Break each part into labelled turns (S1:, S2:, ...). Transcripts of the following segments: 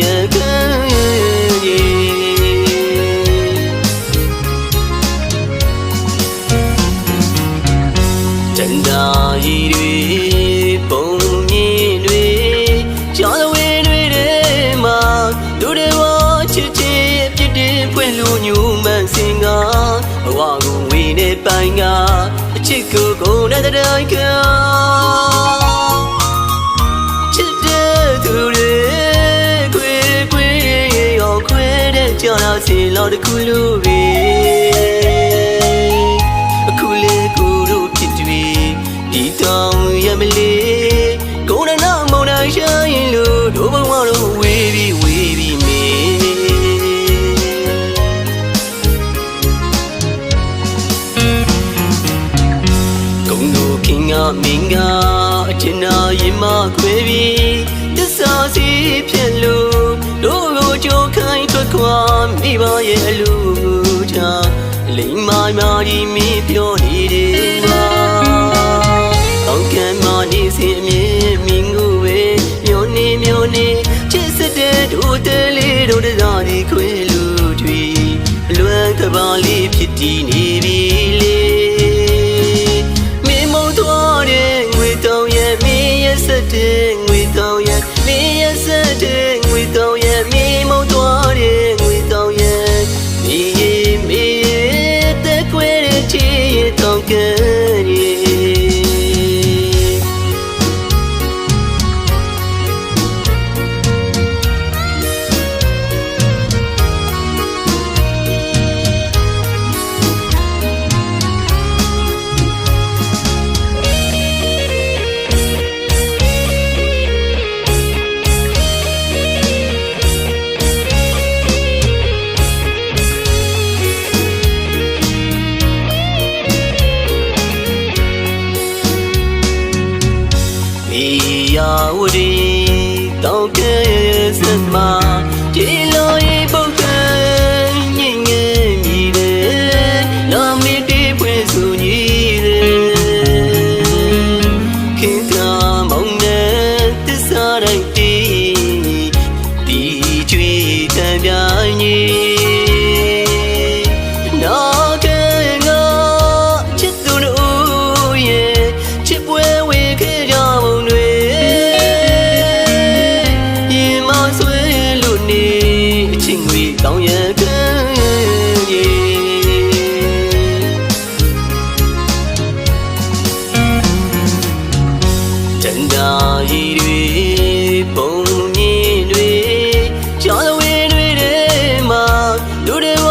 S1: တောင်းရခံရဲ့တန်တာရီတွေပုံမြင်တွေကြောင်းဝဲတွေထဲမှာလူတွေဝချစ်ချစ်ပြစ်တင်ဖွင့်လို့ညူမှန်စင်ကဘဝကိုဝေနေပိုင်ကအချစ်ကိုကိုယ်နဲ့တိုင်းက စီလောက်တစ်ခုလို့ပဲအခုလေကိုတို့ဖြစ်တွေ့ဒီတောင်ရမလေးကိုရနာမောင်နှံရှာရင်လို့တို့ဘဝတို့ဝေးပြီးဝေးပြီးမေကုံတို့ခင်ကမင်းကအချင်နာရင်မခွေပြီးတစ္ဆာစီဖြစ်လို့တို့ ကိုကြိုးခိုင်းထွက်ခွာမိဘရဲ့အလူချာလိမ္မာမာဒီမင်းပြောနေတယ်မှာအောက်ကံမနေစီအမြင်မင်းကိုပဲမျိုးနေမျိုးနေချစ်စတဲ့တို့တဲလေးတို့တစားဒီခွေလူတွေအလွမ်းကပါလေးဖြစ်တည်နေ ဒီယာဝတီတောင်းကဲစမဒီလိုရေ န်တာရီတွေပုံမြင်တွေကြောင်းဝဲတွေထဲမှာလူတွေဝ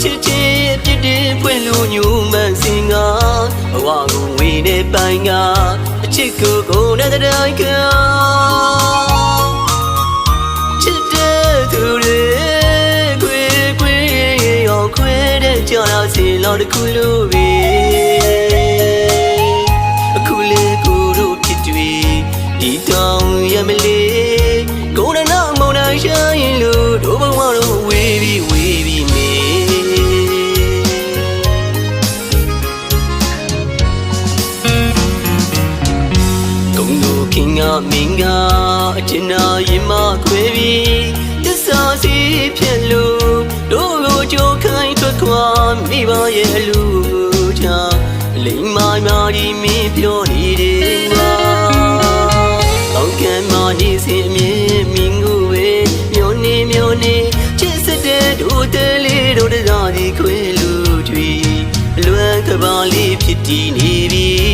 S1: ချစ်ချစ်ပြစ်တင်ဖွင့်လို့ညူမှန်စင်ကဘဝကိုဝေနေပိုင်ကအချစ်ကိုကိုယ်နဲ့တိုင်းကချစ်တဲ့သူတွေခွေခွေရောခွေတဲ့ကြောင်လာစီလောက်တစ်ခုလို့ပဲ င်ကမင်းကအချင်နာရင်မခွေပြီးတစ္ဆာစီဖြစ်လို့တို့ကိုကြိုးခိုင်းထွက်ခွာမိဘရဲ့အလူချာလိမ္မာမာဒီမင်းပြောနေတယ်ငါတောင်းကံမနေစီအမြင်မင်းကိုပဲမျိုးနေမျိုးနေချစ်စတဲ့တို့တဲလေးတို့တစားဒီခွေလူတွေအလွမ်းကပါလေးဖြစ်တည်နေပြီ